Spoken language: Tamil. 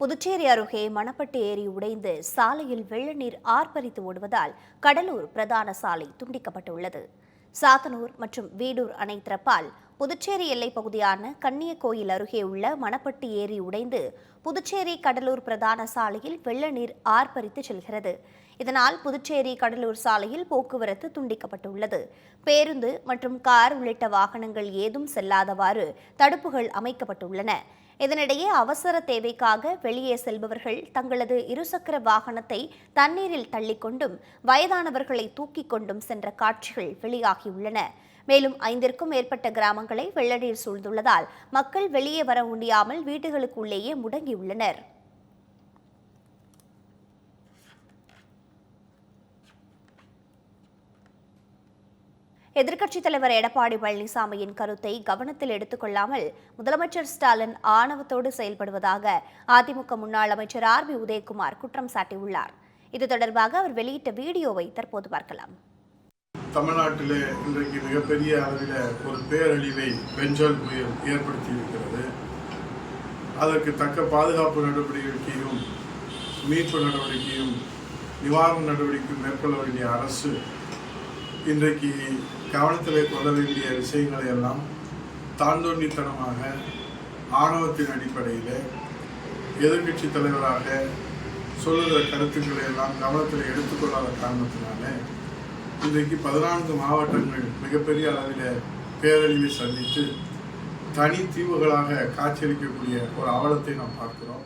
புதுச்சேரி அருகே மணப்பட்டு ஏரி உடைந்து சாலையில் வெள்ள நீர் ஆர்ப்பரித்து ஓடுவதால் கடலூர் பிரதான சாலை துண்டிக்கப்பட்டுள்ளது. சாத்தனூர் மற்றும் வீடூர் அணை திறப்பால் புதுச்சேரி எல்லைப் பகுதியான கன்னியக்கோயில் அருகே உள்ள மணப்பட்டு ஏரி உடைந்து புதுச்சேரி கடலூர் பிரதான சாலையில் வெள்ள நீர் ஆர்ப்பரித்து செல்கிறது. இதனால் புதுச்சேரி கடலூர் சாலையில் போக்குவரத்து துண்டிக்கப்பட்டுள்ளது. பேருந்து மற்றும் கார் உள்ளிட்ட வாகனங்கள் ஏதும் செல்லாதவாறு தடுப்புகள் அமைக்கப்பட்டுள்ளன. இதனிடையே அவசர தேவைக்காக வெளியே செல்பவர்கள் தங்களது இருசக்கர வாகனத்தை தண்ணீரில் தள்ளிக்கொண்டும் வயதானவர்களை தூக்கிக் கொண்டும் சென்ற காட்சிகள் வெளியாகியுள்ளன. மேலும் ஐந்திற்கும் மேற்பட்ட கிராமங்களை வெள்ளநீர் சூழ்ந்துள்ளதால் மக்கள் வெளியே வர முடியாமல் வீடுகளுக்குள்ளேயே முடங்கியுள்ளனர். எதிர்க்கட்சித் தலைவர் எடப்பாடி பழனிசாமியின் கருத்தை கவனத்தில் எடுத்துக்கொள்ளாமல் முதலமைச்சர் ஸ்டாலின் ஆணவத்தோடு செயல்படுவதாக அதிமுக முன்னாள் அமைச்சர் ஆர் பி உதயகுமார் குற்றம் சாட்டியுள்ளார். இது தொடர்பாக அவர் வெளியிட்ட வீடியோவை தற்போது பார்க்கலாம். தமிழ்நாட்டிலே இன்றைக்கு மிகப்பெரிய அளவில் ஒரு பேரழிவை பெஞ்சல் புயல் ஏற்படுத்தியிருக்கிறது. அதற்கு தக்க பாதுகாப்பு நடவடிக்கையும் மீட்பு நடவடிக்கையும் நிவாரண நடவடிக்கையும் மேற்கொள்ள வேண்டிய அரசு இன்றைக்கு கவனத்தில் கொள்ள வேண்டிய விஷயங்களை எல்லாம் தாந்தோண்டித்தனமாக ஆணவத்தின் அடிப்படையில் எதிர்கட்சி தலைவராக சொல்லுகிற கருத்துக்களை எல்லாம் கவனத்தில் எடுத்துக்கொள்ளாத காரணத்தினாலே இன்றைக்கு பதினான்கு மாவட்டங்கள் மிகப்பெரிய அளவில் பேரழிவை சந்தித்து தனி தீவுகளாக காட்சியளிக்கக்கூடிய ஒரு அவலத்தை நாம் பார்க்கிறோம்.